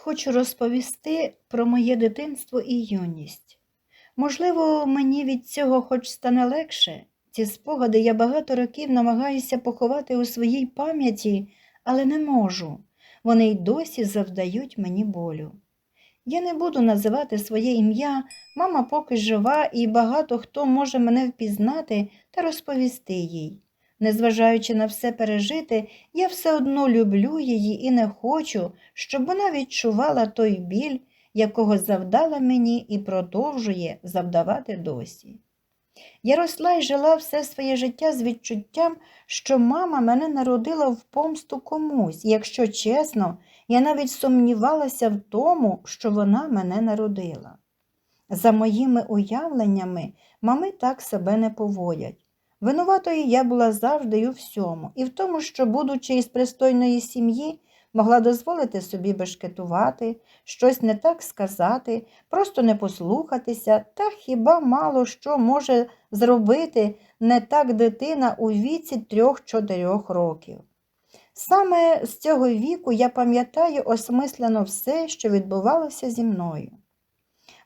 хочу розповісти про моє дитинство і юність. Можливо, мені від цього хоч стане легше. Ці спогади я багато років намагаюся поховати у своїй пам'яті, але не можу. Вони й досі завдають мені болю. Я не буду називати своє ім'я, мама поки жива, і багато хто може мене впізнати та розповісти їй. Незважаючи на все пережити, я все одно люблю її і не хочу, щоб вона відчувала той біль, якого завдала мені і продовжує завдавати досі. Я росла і жила все своє життя з відчуттям, що мама мене народила в помсту комусь, якщо чесно, я навіть сумнівалася в тому, що вона мене народила. За моїми уявленнями, мами так себе не поводять. Винуватою я була завжди й у всьому, і в тому, що, будучи із пристойної сім'ї, могла дозволити собі бешкетувати, щось не так сказати, просто не послухатися, та хіба мало що може зробити не так дитина у віці трьох-чотирьох років. Саме з цього віку я пам'ятаю осмислено все, що відбувалося зі мною.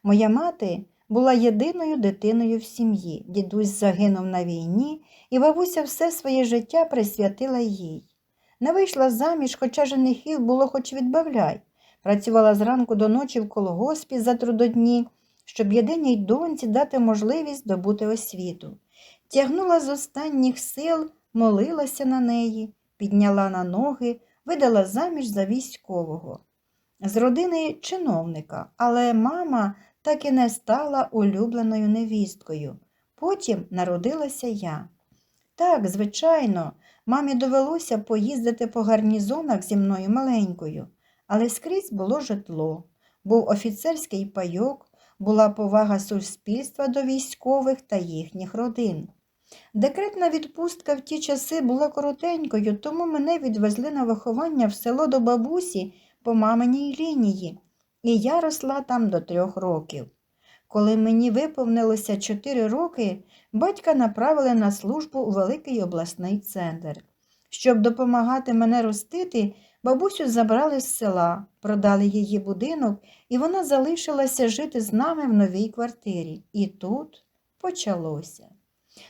Моя мати була єдиною дитиною в сім'ї. Дідусь загинув на війні, і бабуся все своє життя присвятила їй. Не вийшла заміж, хоча женихів було хоч відбавляй. Працювала зранку до ночі в колгоспі за трудодні, щоб єдиній доньці дати можливість добути освіту. Тягнула з останніх сил, молилася на неї, підняла на ноги, видала заміж за військового. З родини чиновника, але мама так і не стала улюбленою невісткою. Потім народилася я. Так, звичайно, мамі довелося поїздити по гарнізонах зі мною маленькою, але скрізь було житло, був офіцерський пайок, була повага суспільства до військових та їхніх родин. Декретна відпустка в ті часи була коротенькою, тому мене відвезли на виховання в село до бабусі по маминій лінії, і я росла там до трьох років. Коли мені виповнилося чотири роки, батька направили на службу у великий обласний центр. Щоб допомагати мене ростити, бабусю забрали з села, продали її будинок, і вона залишилася жити з нами в новій квартирі. І тут почалося.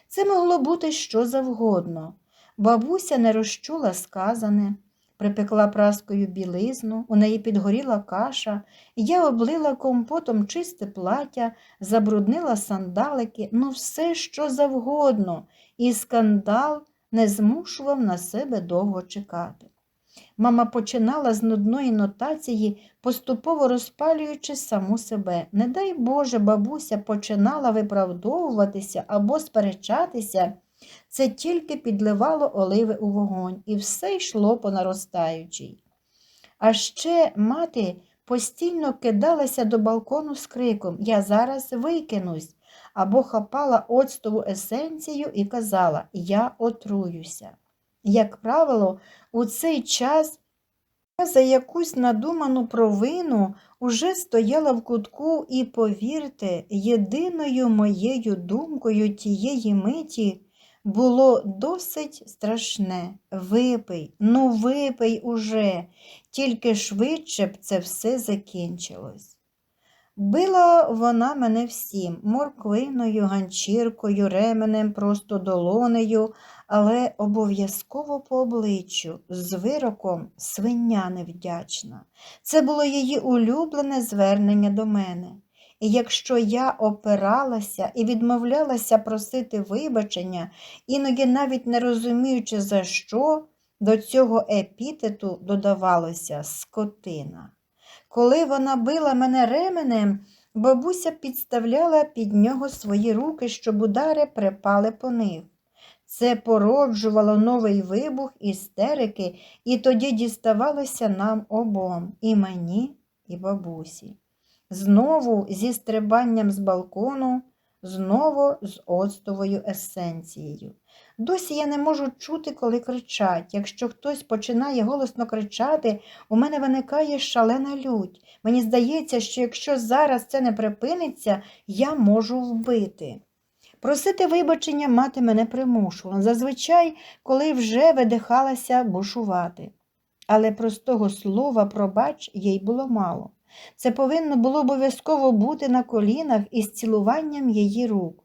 Це могло бути що завгодно. Бабуся не розчула сказане, припекла праскою білизну, у неї підгоріла каша, я облила компотом чисте плаття, забруднила сандалики, ну все, що завгодно, і скандал не змушував на себе довго чекати. Мама починала з нудної нотації, поступово розпалюючи саму себе. Не дай Боже, бабуся починала виправдовуватися або сперечатися, це тільки підливало оливи у вогонь, і все йшло по наростаючій. А ще мати постійно кидалася до балкону з криком Я зараз викинусь, або хапала оцтову есенцію і казала Я отруюся. Як правило, у цей час за якусь надуману провину уже стояла в кутку і, повірте, єдиною моєю думкою тієї миті було досить страшне. Випий, ну випий уже, тільки швидше б це все закінчилось. Била вона мене всім морквиною, ганчіркою, ременем, просто долонею, але обов'язково по обличчю, з вироком свиня невдячна. Це було її улюблене звернення до мене. Якщо я опиралася і відмовлялася просити вибачення, іноді навіть не розуміючи, за що, до цього епітету додавалося скотина. Коли вона била мене ременем, бабуся підставляла під нього свої руки, щоб удари припали по них. Це породжувало новий вибух істерики, і тоді діставалося нам обом, і мені, і бабусі. Знову зі стрибанням з балкону, знову з оцтовою есенцією. Досі я не можу чути, коли кричать. Якщо хтось починає голосно кричати, у мене виникає шалена лють. Мені здається, що якщо зараз це не припиниться, я можу вбити. Просити вибачення мати мене примушувала, зазвичай, коли вже видихалася бушувати. але простого слова пробач їй було мало. Це повинно було обов'язково бути на колінах із цілуванням її рук.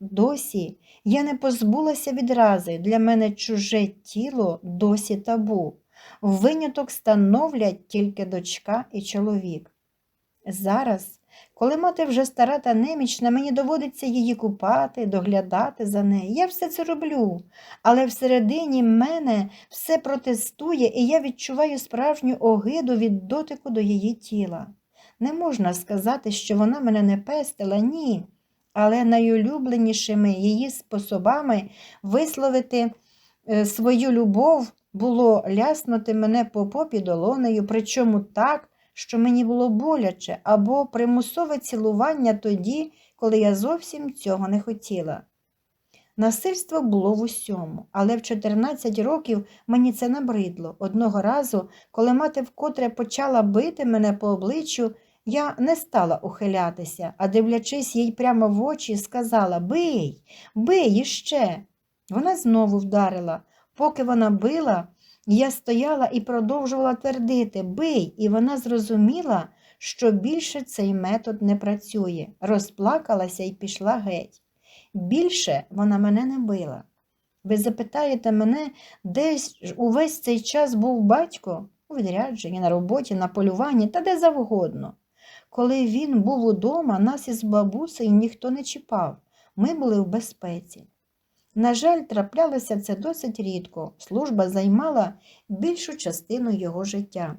Досі я не позбулася відрази, для мене чуже тіло досі табу. Виняток становлять тільки дочка і чоловік. Зараз, коли мати вже стара та немічна, мені доводиться її купати, доглядати за нею. Я все це роблю, але всередині мене все протестує, і я відчуваю справжню огиду від дотику до її тіла. Не можна сказати, що вона мене не пестила, ні, але найулюбленішими її способами висловити е, свою любов було ляснути мене по попі долонею, причому так, що мені було боляче, або примусове цілування тоді, коли я зовсім цього не хотіла. Насильство було в усьому, але в 14 років мені це набридло. Одного разу, коли мати вкотре почала бити мене по обличчю, я не стала ухилятися, а дивлячись їй прямо в очі, сказала Бий, бий іще. Вона знову вдарила. Поки вона била, я стояла і продовжувала твердити Бий, і вона зрозуміла, що більше цей метод не працює, розплакалася і пішла геть. Більше вона мене не била. Ви запитаєте мене, десь увесь цей час був батько у відрядженні, на роботі, на полюванні та де завгодно. Коли він був удома, нас із бабусею ніхто не чіпав, ми були в безпеці. На жаль, траплялося це досить рідко, служба займала більшу частину його життя.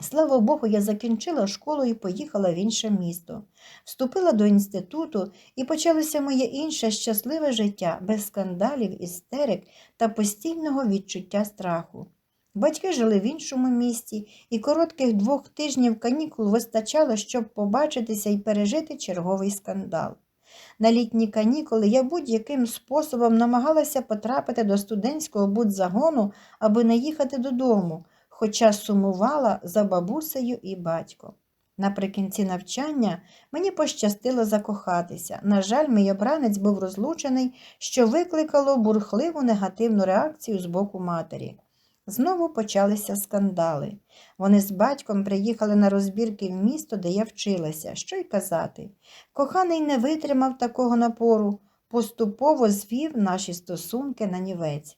Слава Богу, я закінчила школу і поїхала в інше місто, вступила до інституту і почалося моє інше щасливе життя без скандалів, істерик та постійного відчуття страху. Батьки жили в іншому місті, і коротких двох тижнів канікул вистачало, щоб побачитися і пережити черговий скандал. На літні канікули я будь-яким способом намагалася потрапити до студентського будзагону, аби не їхати додому, хоча сумувала за бабусею і батьком. Наприкінці навчання мені пощастило закохатися. На жаль, мій обранець був розлучений, що викликало бурхливу негативну реакцію з боку матері. Знову почалися скандали. Вони з батьком приїхали на розбірки в місто, де я вчилася. Що й казати. Коханий не витримав такого напору, поступово звів наші стосунки на нівець.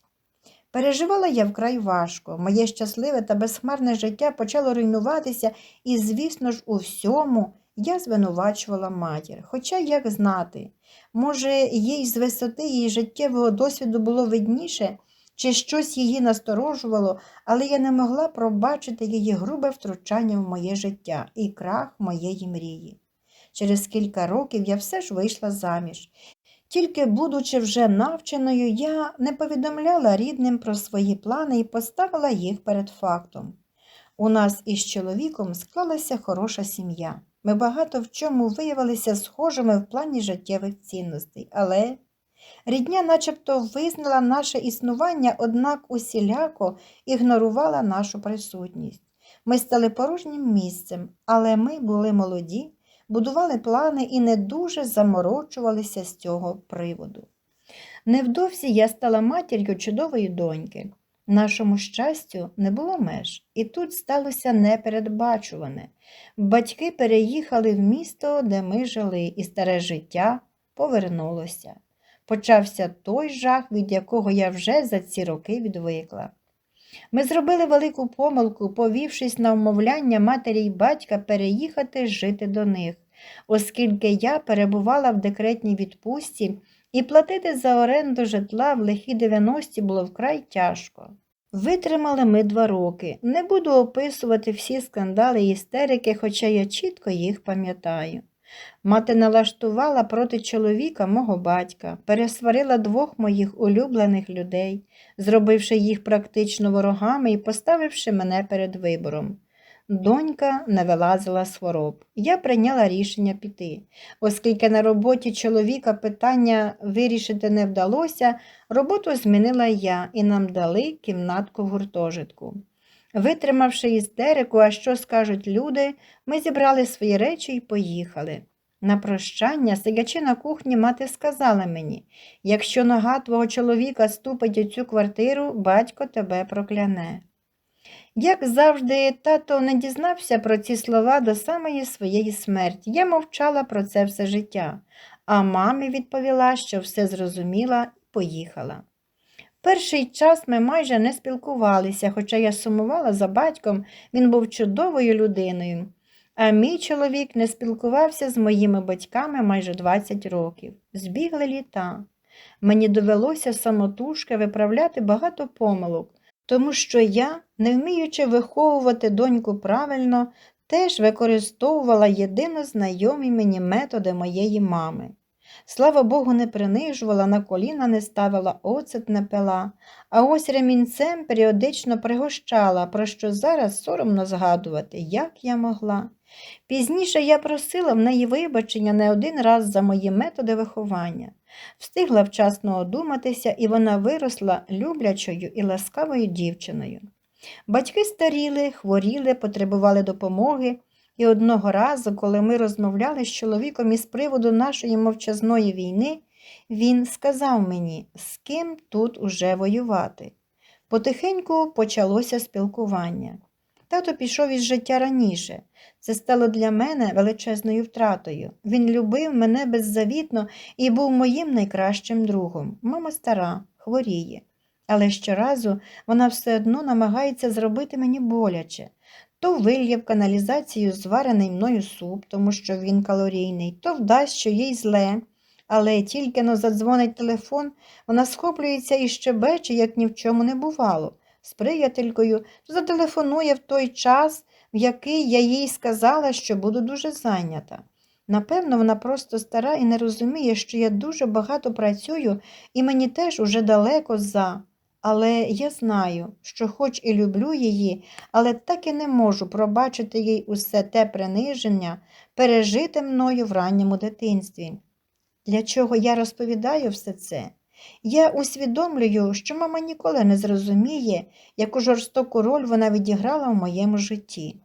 Переживала я вкрай важко. Моє щасливе та безхмарне життя почало руйнуватися, і, звісно ж, у всьому я звинувачувала матір. Хоча як знати, може, їй з висоти її життєвого досвіду було видніше чи щось її насторожувало, але я не могла пробачити її грубе втручання в моє життя і крах моєї мрії. Через кілька років я все ж вийшла заміж. Тільки, будучи вже навченою, я не повідомляла рідним про свої плани і поставила їх перед фактом. У нас із чоловіком склалася хороша сім'я. Ми багато в чому виявилися схожими в плані життєвих цінностей, але Рідня начебто визнала наше існування, однак усіляко ігнорувала нашу присутність. Ми стали порожнім місцем, але ми були молоді, будували плани і не дуже заморочувалися з цього приводу. Невдовзі я стала матір'ю чудової доньки. Нашому щастю не було меж, і тут сталося непередбачуване. Батьки переїхали в місто, де ми жили, і старе життя повернулося почався той жах, від якого я вже за ці роки відвикла. Ми зробили велику помилку, повівшись на вмовляння матері й батька переїхати жити до них, оскільки я перебувала в декретній відпустці і платити за оренду житла в лихі 90-ті було вкрай тяжко. Витримали ми два роки. Не буду описувати всі скандали і істерики, хоча я чітко їх пам'ятаю. Мати налаштувала проти чоловіка мого батька, пересварила двох моїх улюблених людей, зробивши їх практично ворогами і поставивши мене перед вибором. Донька не вилазила з хвороб. Я прийняла рішення піти. Оскільки на роботі чоловіка питання вирішити не вдалося, роботу змінила я і нам дали кімнатку гуртожитку. Витримавши істерику, а що скажуть люди, ми зібрали свої речі і поїхали. На прощання, сидячи на кухні, мати сказала мені якщо нога твого чоловіка ступить у цю квартиру, батько тебе прокляне. Як завжди, тато не дізнався про ці слова до самої своєї смерті. Я мовчала про це все життя, а мамі відповіла, що все зрозуміла поїхала. Перший час ми майже не спілкувалися, хоча я сумувала за батьком, він був чудовою людиною. А мій чоловік не спілкувався з моїми батьками майже 20 років. Збігли літа. Мені довелося самотужки виправляти багато помилок, тому що я, не вміючи виховувати доньку правильно, теж використовувала єдино знайомі мені методи моєї мами. Слава Богу, не принижувала, на коліна не ставила, оцет не пила, а ось ремінцем періодично пригощала, про що зараз соромно згадувати, як я могла. Пізніше я просила в неї вибачення не один раз за мої методи виховання. Встигла вчасно одуматися, і вона виросла люблячою і ласкавою дівчиною. Батьки старіли, хворіли, потребували допомоги, і одного разу, коли ми розмовляли з чоловіком із приводу нашої мовчазної війни, він сказав мені, з ким тут уже воювати. Потихеньку почалося спілкування. Тато пішов із життя раніше. Це стало для мене величезною втратою. Він любив мене беззавітно і був моїм найкращим другом. Мама стара, хворіє. Але щоразу вона все одно намагається зробити мені боляче. То вильє в каналізацію зварений мною суп, тому що він калорійний, то вдасть, що їй зле. Але тільки но задзвонить телефон, вона схоплюється і щебече, як ні в чому не бувало. З приятелькою зателефонує в той час, в який я їй сказала, що буду дуже зайнята. Напевно, вона просто стара і не розуміє, що я дуже багато працюю і мені теж уже далеко за. Але я знаю, що хоч і люблю її, але так і не можу пробачити їй усе те приниження, пережите мною в ранньому дитинстві. Для чого я розповідаю все це? Я усвідомлюю, що мама ніколи не зрозуміє, яку жорстоку роль вона відіграла в моєму житті.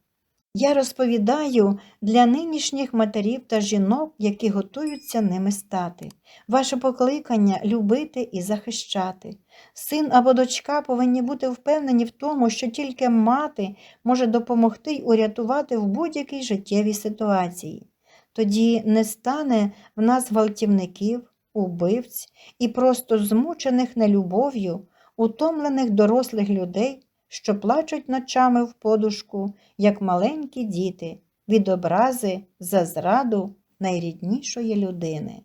Я розповідаю для нинішніх матерів та жінок, які готуються ними стати. Ваше покликання любити і захищати. Син або дочка повинні бути впевнені в тому, що тільки мати може допомогти й урятувати в будь-якій життєвій ситуації. Тоді не стане в нас гвалтівників, убивць і просто змучених нелюбов'ю, утомлених дорослих людей, що плачуть ночами в подушку, як маленькі діти, від образи за зраду найріднішої людини.